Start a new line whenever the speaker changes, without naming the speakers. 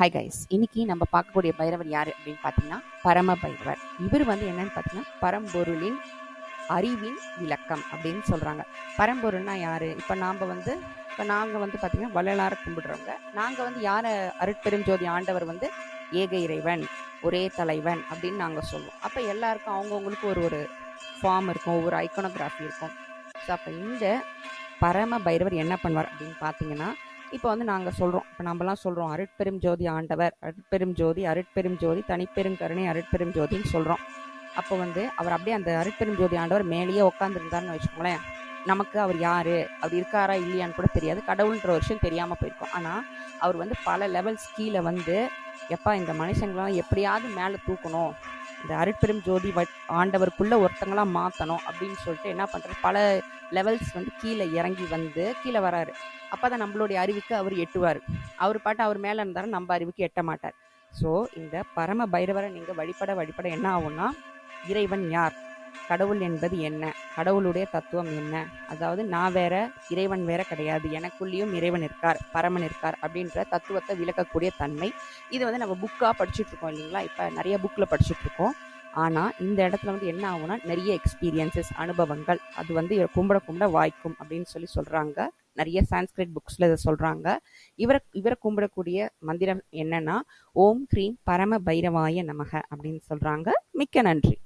Hi guys இன்னைக்கு நம்ம பார்க்கக்கூடிய பைரவர் யார் அப்படின்னு பார்த்தீங்கன்னா பரம பைரவர். இவர் வந்து என்னன்னு பார்த்தீங்கன்னா பரம்பொருளின் அறிவின் விளக்கம் அப்படின்னு சொல்கிறாங்க பரம்பொருள்னா யார்? இப்போ நாம் வந்து இப்போ நாங்கள் வந்து பார்த்திங்கன்னா வள்ளலார கும்பிடுறவங்க. நாங்கள் வந்து யாரை அருட்பெருஞ்சோதி ஆண்டவர் வந்து? ஏக இறைவன் ஒரே தலைவன் அப்படின்னு நாங்கள் சொல்லுவோம். அப்போ எல்லாருக்கும் அவங்கவுங்களுக்கு ஒரு ஒரு ஃபார்ம் இருக்கும் ஒவ்வொரு ஐக்கோனோகிராஃபி இருக்கும். ஸோ அப்போ இந்த பரம பைரவர் என்ன பண்ணுவார் அப்படின்னு பார்த்தீங்கன்னா இப்போ வந்து நாங்கள் சொல்கிறோம் இப்போ நம்மலாம் சொல்கிறோம் அருட்பெரும் ஜோதி ஆண்டவர் அருட்பெரும் ஜோதி அருட்பெரும் ஜோதி தனிப்பெரும் கருணை அருட்பெரும் ஜோதின்னு சொல்கிறோம் அப்போ வந்து அவர் அப்படியே அந்த அருட்பெரும் ஜோதி ஆண்டவர் மேலேயே உட்காந்துருந்தாருன்னு வச்சுக்கோங்களேன். நமக்கு அவர் யார் அவர் இருக்காரா இல்லையான்னு கூட தெரியாது. கடவுள்ன்ற வருஷம் விஷயம் தெரியாமல் போயிருக்கோம். ஆனால் அவர் வந்து பல லெவல்ஸ் கீழே வந்து எப்பா இந்த மனுஷங்களாம் எப்படியாவது மேலே தூக்கணும். இந்த அருட்பெரும் ஜோதி வ ஆண்டவருக்குள்ளே ஒருத்தங்களாம் மாற்றணும் அப்படின்னு சொல்லிட்டு என்ன பண்ணுறாரு பல லெவல்ஸ் வந்து கீழே இறங்கி வந்து கீழே வராரு. அப்போ தான் நம்மளுடைய அறிவுக்கு அவர் எட்டுவார். அவர் பாட்டு அவர் மேலே இருந்தாலும் நம்ம அறிவுக்கு எட்ட மாட்டார். ஸோ இந்த பரம பைரவரை நீங்கள் வழிபட வழிபட என்ன ஆகும்னா இறைவன் யார்? கடவுள் என்பது என்ன? கடவுளுடைய தத்துவம் என்ன? அதாவது நான் வேற இறைவன் வேற கிடையாது. எனக்குள்ளேயும் இறைவன் இருக்கார் பரமன் இருக்கார் அப்படின்ற தத்துவத்தை விளக்கக்கூடிய தன்மை. இது வந்து நம்ம புக்காக படிச்சுட்டு இருக்கோம் இல்லைங்களா? இப்போ நிறைய புக்கில் படிச்சுட்டு இருக்கோம் ஆனால் இந்த இடத்துல வந்து என்ன ஆகும்னா நிறைய எக்ஸ்பீரியன்சஸ் அனுபவங்கள் அது வந்து கும்பிட கும்பிட வாய்க்கும் அப்படின்னு சொல்லி சொல்கிறாங்க நிறைய சான்ஸ்கிரிட் புக்ஸில் இதை சொல்கிறாங்க இவரை இவரை கும்பிடக்கூடிய மந்திரம் என்னன்னா ஓம் க்ரீம் பரம பைரவாய நமக அப்படின்னு சொல்கிறாங்க மிக்க நன்றி.